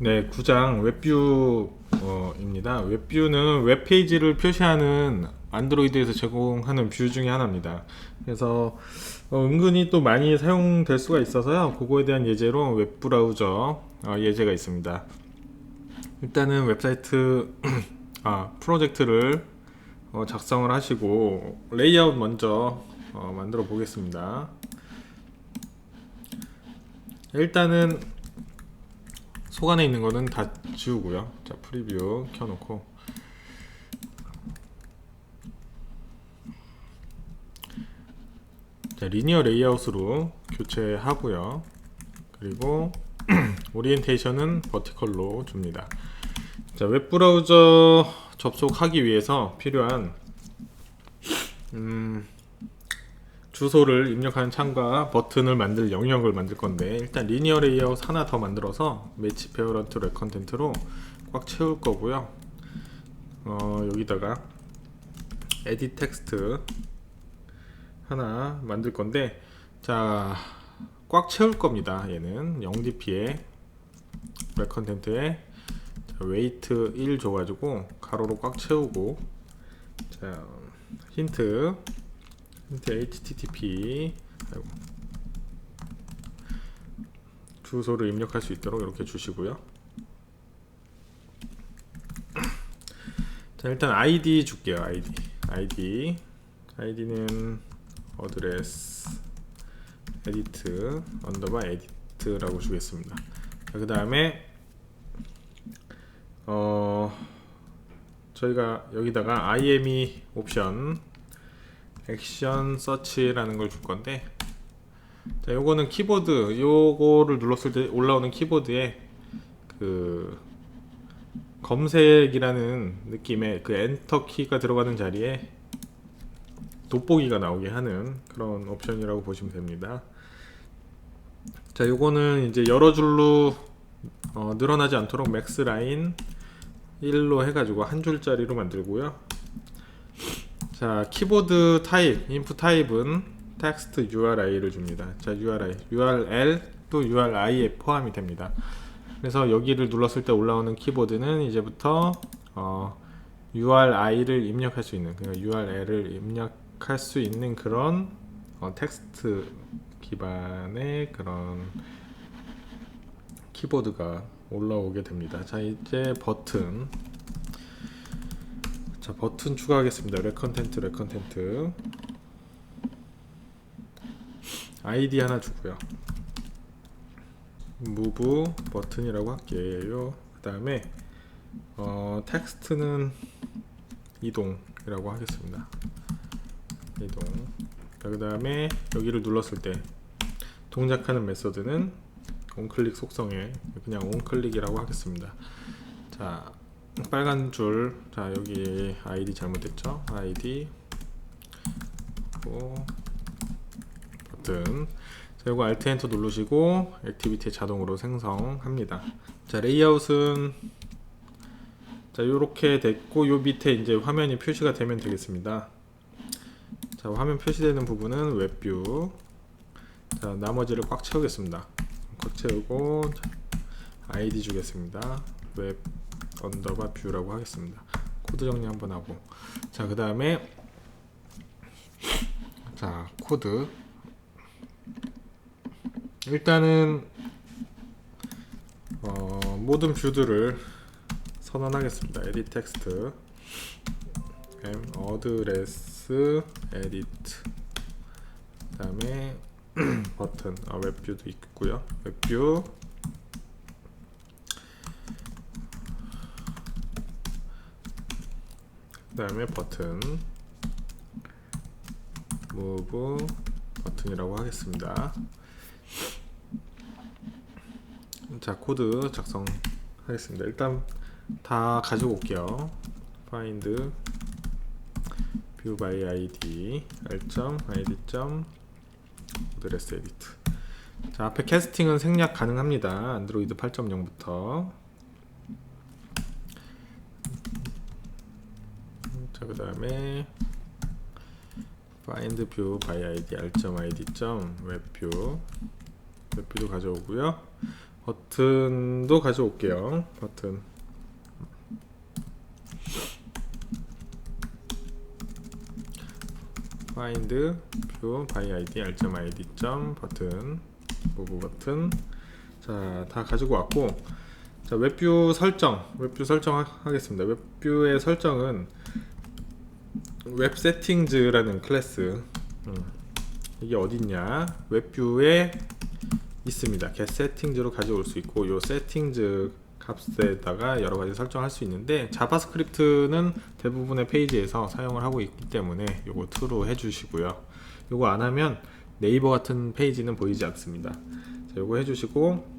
네, 9장 웹뷰입니다. 웹뷰는 웹페이지를 표시하는 안드로이드에서 제공하는 뷰 중에 하나입니다. 그래서 어, 은근히 또 많이 사용될 수가 있어서요. 그거에 대한 예제로 웹브라우저 어, 예제가 있습니다. 일단은 웹사이트 아, 프로젝트를 어, 작성을 하시고 레이아웃 먼저 어, 만들어 보겠습니다. 일단은 속 안에 있는 거는 다 지우고요. 자, 프리뷰 켜놓고. 자, 리니어 레이아웃으로 교체하고요. 그리고 오리엔테이션은 버티컬로 줍니다. 자, 웹브라우저 접속하기 위해서 필요한 음, 주소를 입력하는 창과 버튼을 만들 영역을 만들 건데 일단 리니어 레이아웃 하나 더 만들어서 매치 페어런트 렉 컨텐트로 꽉 채울 거고요. 어, 여기다가 에디 텍스트 하나 만들 건데 자, 꽉 채울 겁니다. 얘는 0dp에 렉 컨텐트에 웨이트 1 줘가지고 가로로 꽉 채우고 자 힌트 http 아이고. 주소를 입력할 수 있도록 이렇게 주시고요. 자 일단 ID 줄게요. ID ID ID는 어드레스 에디트 언더바 에디트라고 주겠습니다. 그 다음에 어 저희가 여기다가 IME 옵션 액션 서치라는 걸 줄 건데 자 요거는 키보드 요거를 눌렀을 때 올라오는 키보드에 그 검색이라는 느낌의 그 엔터 키가 들어가는 자리에 돋보기가 나오게 하는 그런 옵션이라고 보시면 됩니다. 자, 요거는 이제 여러 줄로 어, 늘어나지 않도록 맥스 라인 1로 해가지고 한 줄짜리로 만들고요. 자, 키보드 타입, 인풋 타입은 텍스트 URI를 줍니다. 자, URI, URL 또 URI에 포함이 됩니다. 그래서 여기를 눌렀을 때 올라오는 키보드는 이제부터 어, URI를 입력할 수 있는, 그러니까 URL을 입력할 수 있는 그런 어, 텍스트 기반의 그런 키보드가 올라오게 됩니다. 자, 이제 버튼. 자, 버튼 추가하겠습니다. 레컨텐트, 레컨텐트. 아이디 하나 주고요. 무브 버튼이라고 할게요. 그 다음에 어, 텍스트는 이동이라고 하겠습니다. 이동. 그 다음에 여기를 눌렀을 때 동작하는 메서드는 온클릭 속성에 그냥 온클릭이라고 하겠습니다. 자, 빨간 줄. 자, 여기 아이디 잘못됐죠? 아이디 고 버튼. 자, 이거 알트 엔터 누르시고 액티비티 자동으로 생성합니다. 자, 레이아웃은 자, 요렇게 됐고 요 밑에 이제 화면이 표시가 되면 되겠습니다. 자, 화면 표시되는 부분은 웹뷰. 자, 나머지를 꽉 채우겠습니다. 꽉 채우고 자, 아이디 주겠습니다. 웹 언더바 뷰라고 하겠습니다. 코드 정리 한번 하고 자, 그 다음에 자, 코드 일단은 어, 모든 뷰들을 선언하겠습니다. 에디 텍스트 m 어드레스 에디트 그다음에 버튼 아, 웹뷰도 있고요. 웹뷰 그 다음에 버튼 move 버튼이라고 하겠습니다. 자 코드 작성하겠습니다. 일단 다 가지고 올게요. find view by id r.id. 어드레스 에디트. 자 앞에 캐스팅은 생략 가능합니다. 안드로이드 8.0부터. 자 그 다음에 find view by id r.id. 웹뷰 웹뷰도 가져오고요. 버튼도 가져올게요. 버튼. find view by id 알점 id 점 버튼 무브 버튼 자 다 가지고 왔고 자 웹뷰 설정 웹뷰 설정 하- 하겠습니다 웹뷰의 설정은 웹 세팅즈라는 클래스. 음, 이게 어딨냐? 웹뷰에 있습니다. Get 세팅즈로 가져올 수 있고 요 세팅즈 값에다가 여러 가지 설정할 수 있는데 자바스크립트는 대부분의 페이지에서 사용을 하고 있기 때문에 요거 true로 해주시고요. 요거 안 하면 네이버 같은 페이지는 보이지 않습니다. 자, 요거 해주시고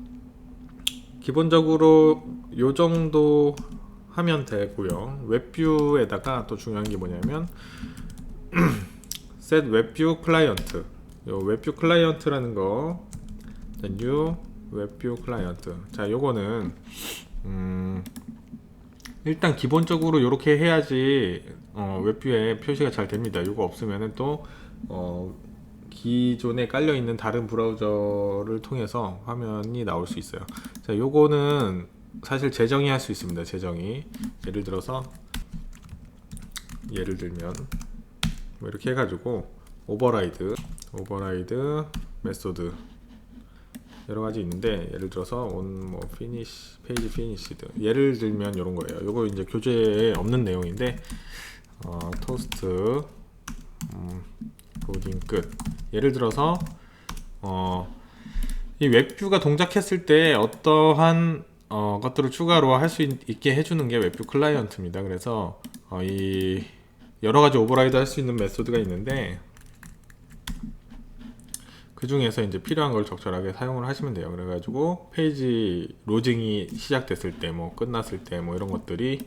기본적으로 요 정도 하면 되고요. 웹뷰에다가 또 중요한 게 뭐냐면 set 웹뷰 클라이언트 요 웹뷰 클라이언트라는 거 new 웹뷰 클라이언트 자 요거는 음 일단 기본적으로 이렇게 해야지 어, 웹뷰에 표시가 잘 됩니다. 요거 없으면은 또 어, 기존에 깔려 있는 다른 브라우저를 통해서 화면이 나올 수 있어요. 자 요거는 사실 재정의 할수 있습니다 재정의 예를 들어서 예를 들면 뭐 이렇게 해가지고 오버라이드 오버라이드 메소드 여러 가지 있는데 예를 들어서 온뭐 피니시 페이지 피니시드 예를 들면 이런 거예요. 요거 이제 교재에 없는 내용인데 어, 토스트 음, 로딩 끝. 예를 들어서 어, 이 웹뷰가 동작했을 때 어떠한 어, 것들을 추가로 할 수 있게 해주는 게 웹뷰 클라이언트입니다. 그래서 어, 이 여러 가지 오버라이드 할 수 있는 메소드가 있는데 그 중에서 이제 필요한 걸 적절하게 사용을 하시면 돼요. 그래가지고 페이지 로딩이 시작됐을 때, 뭐 끝났을 때, 뭐 이런 것들이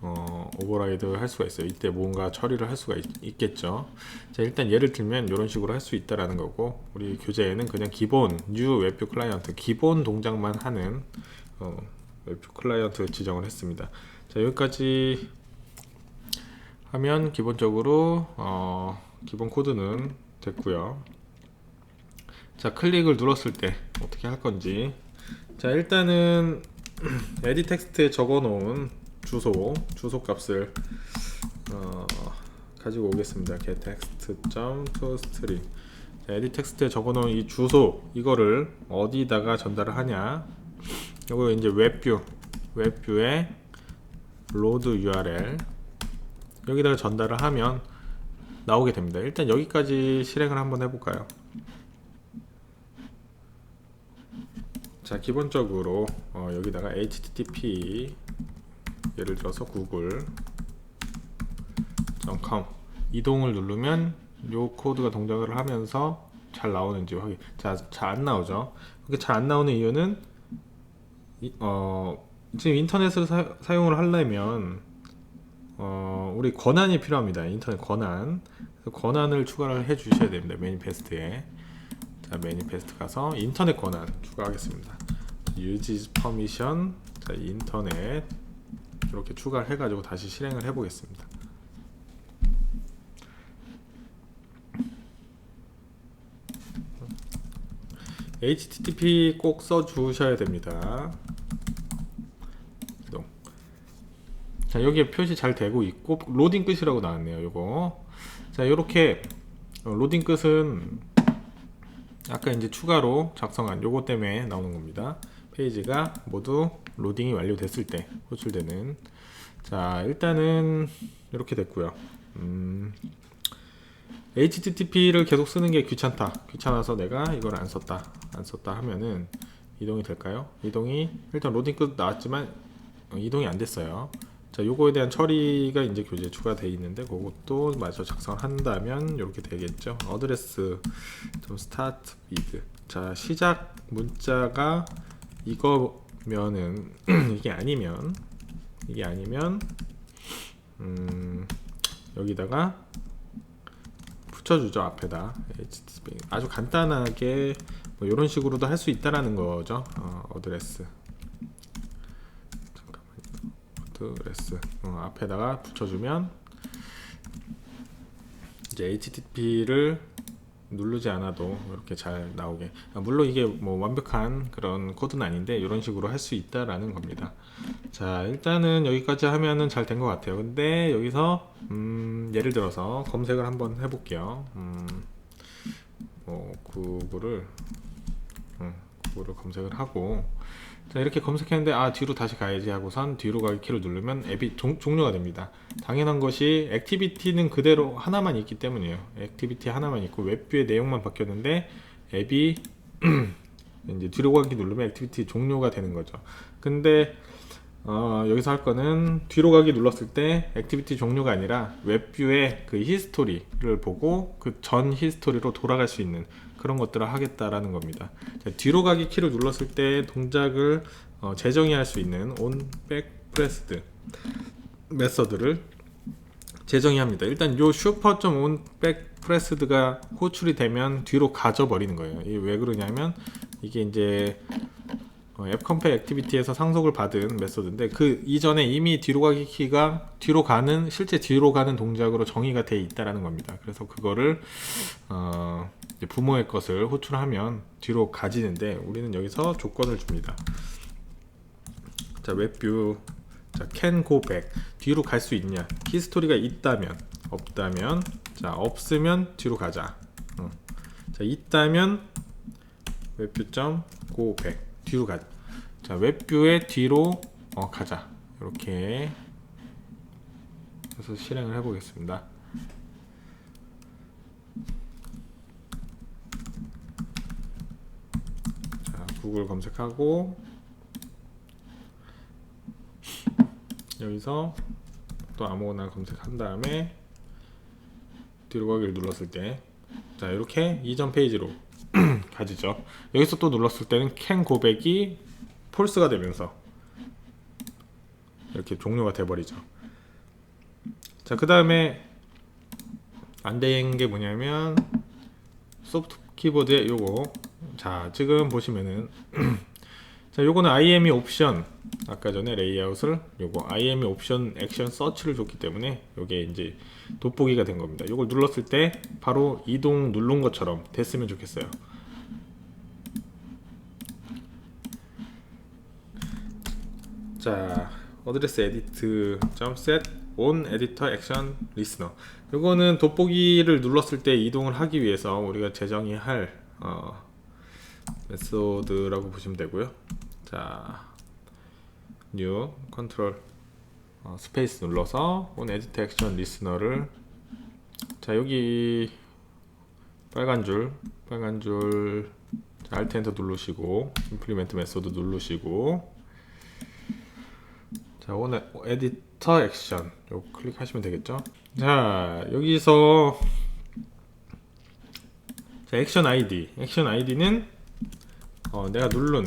어, 오버라이드 할 수가 있어요. 이때 뭔가 처리를 할 수가 있, 겠죠 자, 일단 예를 들면 이런 식으로 할 수 있다라는 거고, 우리 교재에는 그냥 기본 new 웹뷰 클라이언트 기본 동작만 하는 어, 웹뷰 클라이언트 지정을 했습니다. 자, 여기까지 하면 기본적으로 어, 기본 코드는 됐고요. 자 클릭을 눌렀을 때 어떻게 할 건지 자 일단은 에디 텍스트에 적어 놓은 주소 주소 값을 어, 가지고 오겠습니다 get text to string 자, 에디 텍스트에 적어 놓은 이 주소 이거를 어디다가 전달을 하냐 이거 이제 웹뷰 웹뷰에 load url 여기다가 전달을 하면 나오게 됩니다. 일단 여기까지 실행을 한번 해볼까요? 자 기본적으로 어, 여기다가 http 예를 들어서 google.com 이동을 누르면 요 코드가 동작을 하면서 잘 나오는지 확인. 자 잘 안 나오죠? 이렇게 잘 안 나오는 이유는 이, 어, 지금 인터넷을 사, 사용을 하려면 어, 우리 권한이 필요합니다. 인터넷 권한. 권한을 추가를 해 주셔야 됩니다. 매니페스트에. 자 매니페스트 가서 인터넷 권한 추가하겠습니다. use permission 자 인터넷. 이렇게 추가를 해 가지고 다시 실행을 해 보겠습니다. Http 꼭 써 주셔야 됩니다 이동. 자 여기에 표시 잘 되고 있고 로딩 끝이라고 나왔네요 요거 자 요렇게 어, 로딩 끝은 아까 이제 추가로 작성한 요거 때문에 나오는 겁니다. 페이지가 모두 로딩이 완료됐을 때 호출되는 자 일단은 이렇게 됐고요. 음, HTTP를 계속 쓰는 게 귀찮다. 귀찮아서 내가 이걸 안 썼다. 안 썼다 하면은 이동이 될까요? 이동이 일단 로딩 끝 나왔지만 어, 이동이 안 됐어요. 자, 요거에 대한 처리가 이제 교재에 추가되어 있는데 그것도 마저 작성을 한다면 이렇게 되겠죠. 어드레스 좀 스타트 비드. 자, 시작 문자가 이거면은 이게 아니면 이게 아니면 음, 여기다가 붙여주죠 앞에다 아주 간단하게 뭐 이런 식으로도 할 수 있다라는 거죠. 어, 어드레스. 어드레스. 어, 앞에다가 붙여주면 이제 HTTP를 누르지 않아도 이렇게 잘 나오게. 아, 물론 이게 뭐 완벽한 그런 코드는 아닌데 이런 식으로 할 수 있다라는 겁니다. 자 일단은 여기까지 하면은 잘 된 것 같아요. 근데 여기서 음, 예를 들어서 검색을 한번 해볼게요. 음, 뭐 구글을 음, 구글을 검색을 하고 자 이렇게 검색했는데 아 뒤로 다시 가야지 하고선 뒤로 가기 키를 누르면 앱이 종, 종료가 됩니다. 당연한 것이 액티비티는 그대로 하나만 있기 때문이에요. 액티비티 하나만 있고 웹뷰의 내용만 바뀌었는데 앱이 이제 뒤로 가기 누르면 액티비티 종료가 되는 거죠. 근데 어, 여기서 할 거는 뒤로 가기 눌렀을 때 액티비티 종료가 아니라 웹뷰의 그 히스토리를 보고 그 전 히스토리로 돌아갈 수 있는 그런 것들을 하겠다라는 겁니다. 자, 뒤로 가기 키를 눌렀을 때 동작을 어, 재정의할 수 있는 on back pressed 메서드를 재정의합니다. 일단 요 슈퍼.on back pressed가 호출이 되면 뒤로 가져 버리는 거예요. 이게 왜 그러냐면 이게 이제 어, 앱 컴페 액티비티에서 상속을 받은 메소드인데 그 이전에 이미 뒤로 가기 키가 뒤로 가는 실제 뒤로 가는 동작으로 정의가 돼 있다라는 겁니다. 그래서 그거를 어, 부모의 것을 호출하면 뒤로 가지는데 우리는 여기서 조건을 줍니다. 자 웹뷰 자 back 뒤로 갈 수 있냐 히스토리가 있다면 없다면 자 없으면 뒤로 가자. 어. 자 있다면 웹뷰.go back 뒤로 가. 자 웹뷰의 뒤로 어, 가자. 이렇게 해서 실행을 해보겠습니다. 자 구글 검색하고 여기서 또 아무거나 검색한 다음에 뒤로 가기를 눌렀을 때 자 이렇게 이전 페이지로 가지죠. 여기서 또 눌렀을 때는 can 고백이 폴스가 되면서 이렇게 종료가 돼버리죠. 자, 그 다음에 안 된 게 뭐냐면 소프트 키보드에 요거 자 지금 보시면은 자 요거는 IME 옵션 아까 전에 레이아웃을 요거 IME 옵션 액션 서치를 줬기 때문에 요게 이제 돋보기가 된 겁니다. 요걸 눌렀을 때 바로 이동 누른 것처럼 됐으면 좋겠어요. 자, 어드레스 에디트 점셋 온 에디터 액션 리스너. 이거는 돋보기를 눌렀을 때 이동을 하기 위해서 우리가 재정의할 어, 메소드라고 보시면 되고요. 자, 뉴 컨트롤 어, 스페이스 눌러서 온 에디터 액션 리스너를 자 여기 빨간 줄 빨간 줄 자, 알트 엔터 누르시고 임플리멘트 메소드 누르시고 자 오늘 에디터 액션. 요 클릭하시면 되겠죠? 자 여기서 자 액션 아이디. 액션 아이디는 어, 내가 누른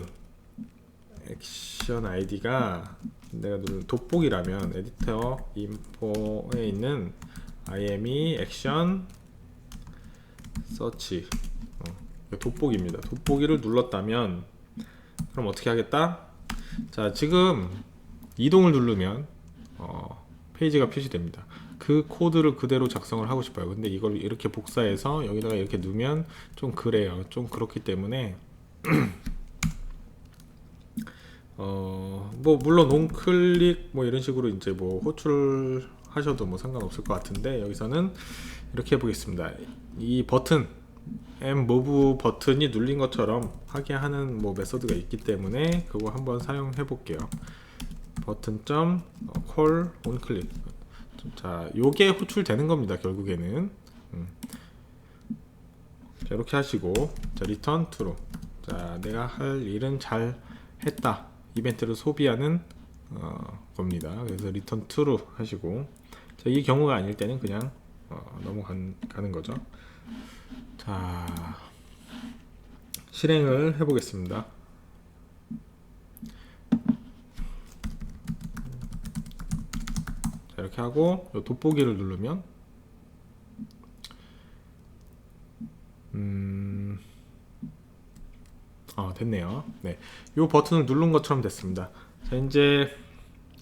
액션 아이디가 내가 누른 돋보기라면 에디터 인포에 있는 IME 액션 서치. 어, 돋보기입니다. 돋보기를 눌렀다면 그럼 어떻게 하겠다? 자 지금 이동을 누르면 어, 페이지가 표시됩니다. 그 코드를 그대로 작성을 하고 싶어요. 근데 이걸 이렇게 복사해서 여기다가 이렇게 넣으면 좀 그래요. 좀 그렇기 때문에 어, 뭐 물론 온클릭 뭐 이런 식으로 이제 뭐 호출 하셔도 뭐 상관없을 것 같은데 여기서는 이렇게 해보겠습니다. 이 버튼 M move 버튼이 눌린 것처럼 하게 하는 뭐 메소드가 있기 때문에 그거 한번 사용해 볼게요. 버튼 점 콜 온클릭 자 요게 호출되는 겁니다 결국에는. 음. 자 이렇게 하시고 자 리턴 트루 자 내가 할 일은 잘 했다. 이벤트를 소비하는 어, 겁니다. 그래서 리턴 트루 하시고. 자, 이 경우가 아닐 때는 그냥 어, 넘어가는 거죠. 자 실행을 해보겠습니다 이렇게 하고 요 돋보기를 누르면 음, 아 됐네요. 네, 요 버튼을 누른 것처럼 됐습니다. 자 이제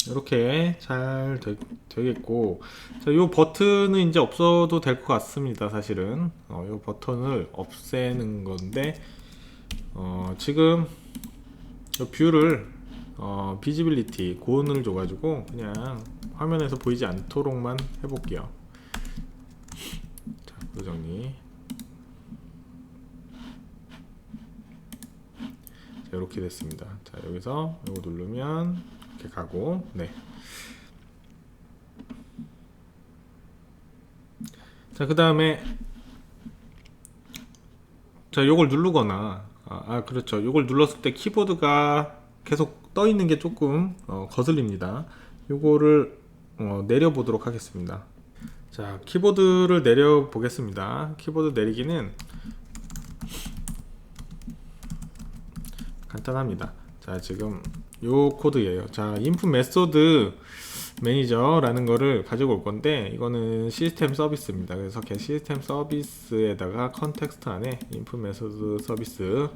이렇게 잘 되, 되겠고 자, 요 버튼은 이제 없어도 될 것 같습니다 사실은 어, 요 버튼을 없애는 건데 어, 지금 요 뷰를 어, 비지빌리티 고온을 줘가지고 그냥 화면에서 보이지 않도록만 해볼게요 자, 그 정리 자, 이렇게 됐습니다 자 여기서 이거 누르면 이렇게 가고 네. 자, 그 다음에 자, 요걸 누르거나 아, 아, 그렇죠. 요걸 눌렀을 때 키보드가 계속 떠 있는 게 조금 어, 거슬립니다. 요거를 어, 내려 보도록 하겠습니다. 자, 키보드를 내려 보겠습니다. 키보드 내리기는 간단합니다. 자, 지금 요 코드예요. 자, 인풋 메소드 매니저라는 거를 가지고 올 건데 이거는 시스템 서비스입니다. 그래서 걔 시스템 서비스에다가 컨텍스트 안에 인풋 메소드 서비스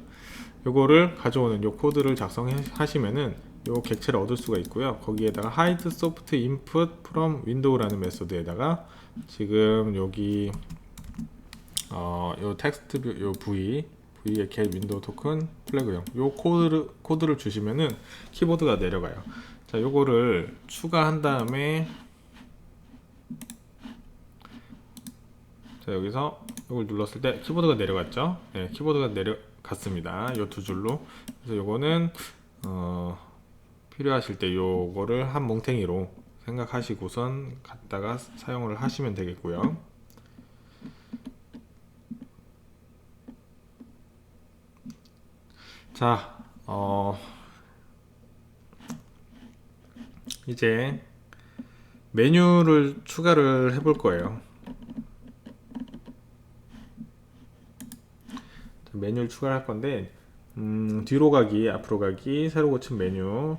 요거를 가져오는 요 코드를 작성하시면은 요 객체를 얻을 수가 있고요. 거기에다가 hide soft input from window라는 메소드에다가 지금 여기 어, 요 텍스트 뷰- 요 v v의 get 윈도우 토큰 플래그형 요 코드를 코드를 주시면은 키보드가 내려가요. 자, 요거를 추가한 다음에 자, 여기서 이걸 눌렀을 때 키보드가 내려갔죠? 네, 키보드가 내려갔습니다. 요 두 줄로. 그래서 요거는 어, 필요하실 때 요거를 한 뭉탱이로 생각하시고선 갖다가 사용을 하시면 되겠고요. 자, 어, 이제 메뉴를 추가를 해볼 거예요. 자, 메뉴를 추가할 건데, 음, 뒤로 가기, 앞으로 가기, 새로 고친 메뉴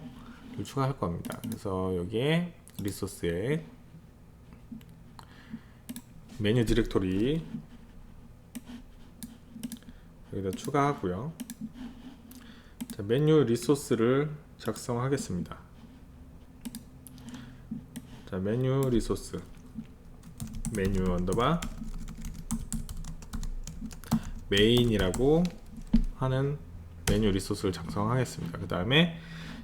를 추가할 겁니다. 그래서 여기에 리소스에 메뉴 디렉토리 여기다 추가하고요. 자, 메뉴 리소스를 작성하겠습니다. 자, 메뉴 리소스 메뉴 언더바 메인이라고 하는 메뉴 리소스를 작성하겠습니다. 그 다음에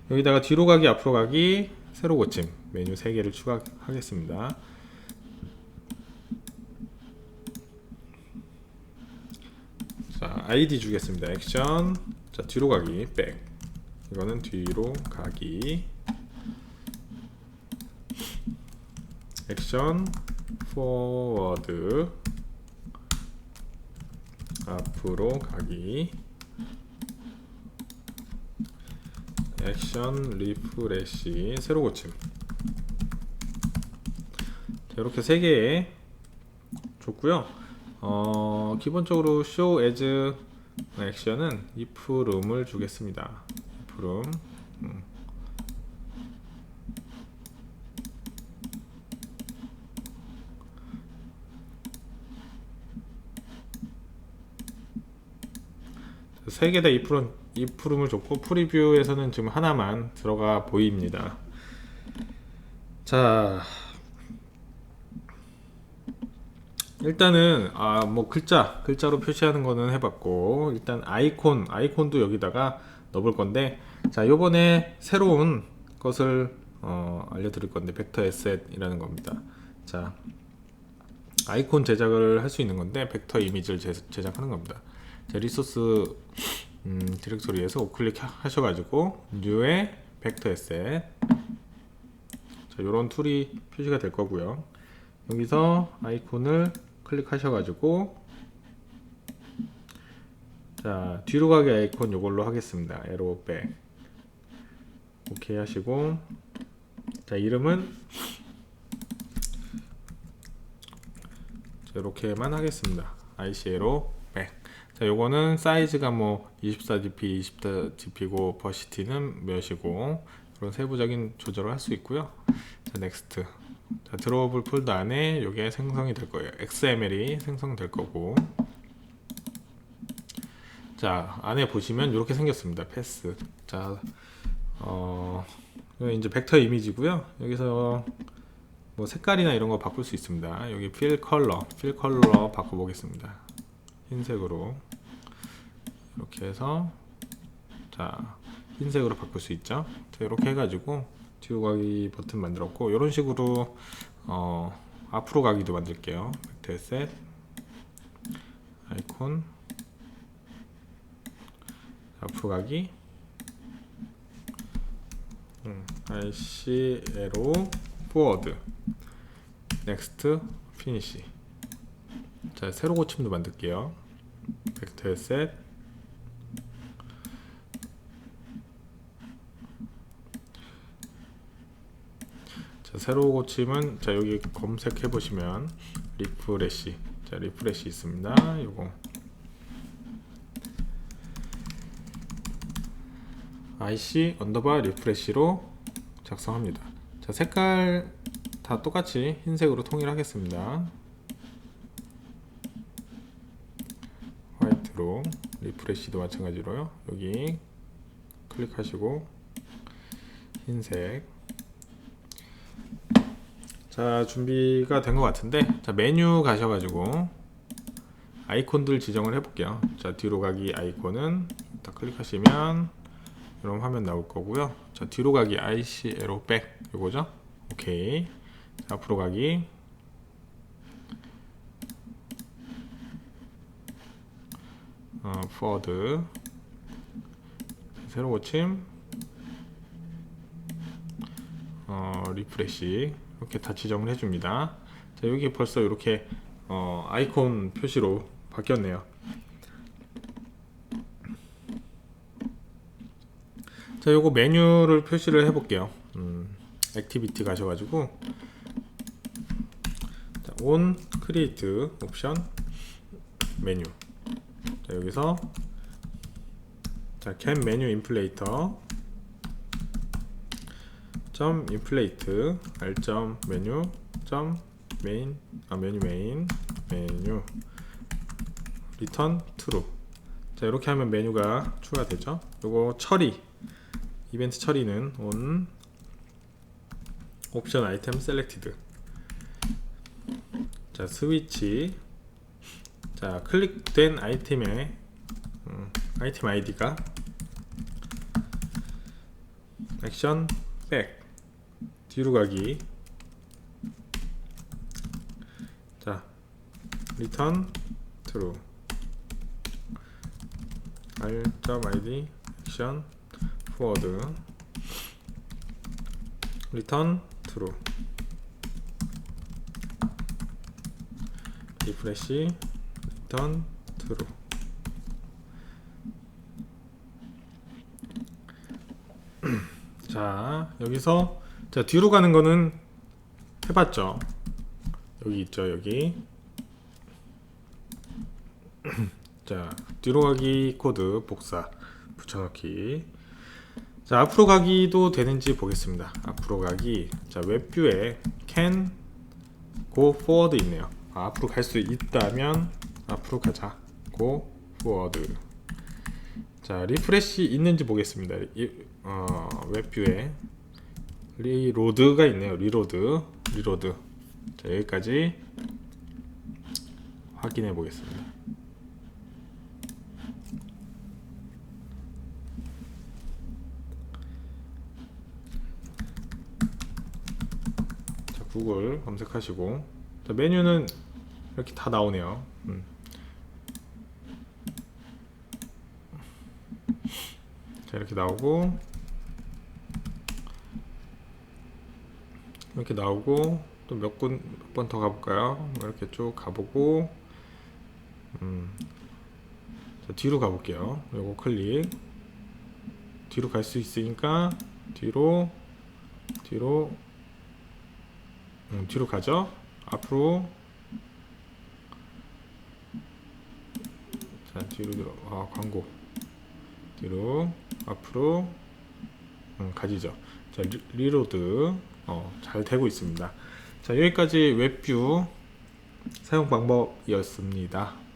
여기다가 뒤로 가기, 앞으로 가기, 새로 고침 메뉴 3개를 추가하겠습니다. 자, 아이디 주겠습니다. 액션. 자, 뒤로 가기, 백. 이거는 뒤로 가기. 액션, 포워드. 앞으로 가기. 액션, 리프레시. 새로 고침. 자, 이렇게 세 개의 좋고요. 어, 기본적으로 show as 액션은 if room을 주겠습니다. if room. 음. 세개다 if if room을 줬고 프리뷰에서는 지금 하나만 들어가 보입니다. 자, 일단은 아 뭐 글자 글자로 표시하는 거는 해봤고 일단 아이콘 아이콘도 여기다가 넣을 건데 자 요번에 새로운 것을 어, 알려드릴 건데 벡터 에셋이라는 겁니다 자 아이콘 제작을 할 수 있는 건데 벡터 이미지를 제, 제작하는 겁니다 자 리소스 음, 디렉토리에서 우클릭 하셔가지고 뉴의 벡터 에셋 자 요런 툴이 표시가 될 거고요. 여기서 아이콘을 클릭하셔가지고 자 뒤로 가기 아이콘 요걸로 하겠습니다. 에로 백 오케이 하시고. 자 이름은 자, 이렇게만 하겠습니다. IC로 백. 자 요거는 사이즈가 뭐 24dp 24dp고 버시티는 몇이고 그런 세부적인 조절을 할 수 있고요 자 넥스트 자, 드로우블 폴더 안에 이게 생성이 될 거예요. XML이 생성될 거고. 자, 안에 보시면 이렇게 생겼습니다. 패스. 자, 어, 이제 벡터 이미지고요. 여기서 뭐 색깔이나 이런 거 바꿀 수 있습니다. 여기 필 컬러, 필 컬러 바꿔보겠습니다. 흰색으로 이렇게 해서 자 흰색으로 바꿀 수 있죠. 자, 이렇게 해가지고 뒤로 가기 버튼 만들었고 이런 식으로 어, 앞으로 가기도 만들게요. 벡터 셋 아이콘. 앞으로 가기. 음, IC 에로 포워드 피니시 자 세로 고침도 만들게요. 벡터 셋 자, 세로 고침은 자 여기 검색해 보시면 리프레시 자 리프레시 있습니다 요거 IC 언더바 리프레시로 작성합니다. 자, 색깔 다 똑같이 흰색으로 통일하겠습니다. 화이트로 리프레시도 마찬가지로요. 여기 클릭하시고 흰색 자 준비가 된 것 같은데 자 메뉴 가셔가지고 아이콘들 지정을 해볼게요 자 뒤로 가기 아이콘은 딱 클릭하시면 이런 화면 나올 거고요. 자 뒤로 가기 IC 에로 백 요거죠. 오케이. 자, 앞으로 가기. 어, forward. 새로 고침. 어, 리프레시 이렇게 다 지정을 해줍니다. 자 여기 벌써 이렇게 어, 아이콘 표시로 바뀌었네요. 자, 요거 메뉴를 표시를 해 볼게요. 음, 액티비티 가셔가지고 자, on create 옵션 메뉴. 자, 여기서 자, can menu inflator 점 inflate r 점 메뉴 점 메인 아 메뉴 메인 메뉴. return true. 자 이렇게 하면 메뉴가 추가되죠? 요거 처리. 이벤트 처리는 on 옵션 아이템 셀렉티드 자 스위치. 자 클릭된 아이템의 음, 아이템 아이디가 액션 백 뒤로 가기 자 리턴 트루 r.id 액션 forward return true refresh return true 자 여기서 자 뒤로 가는 거는 해봤죠? 여기 있죠 여기? 자 뒤로 가기 코드 복사 붙여넣기. 자 앞으로 가기도 되는지 보겠습니다. 앞으로 가기. 자 웹뷰에 can go forward 있네요. 아, 앞으로 갈 수 있다면 앞으로 가자. go forward. 자 리프레시 있는지 보겠습니다. 이, 어, 웹뷰에 리로드가 있네요. 리로드. 리로드. 자 여기까지 확인해 보겠습니다. 자 구글 검색하시고. 자 메뉴는 이렇게 다 나오네요. 음. 자 이렇게 나오고 이렇게 나오고 또 몇 군 몇 번 더 가볼까요? 이렇게 쭉 가보고 음. 자, 뒤로 가볼게요. 요거 클릭 뒤로 갈 수 있으니까 뒤로 뒤로 음, 뒤로 가죠. 앞으로 자 뒤로 들어 아 광고 뒤로 앞으로 음, 가지죠. 자 리, 리로드 어, 잘 되고 있습니다. 자 여기까지 웹뷰 사용 방법이었습니다.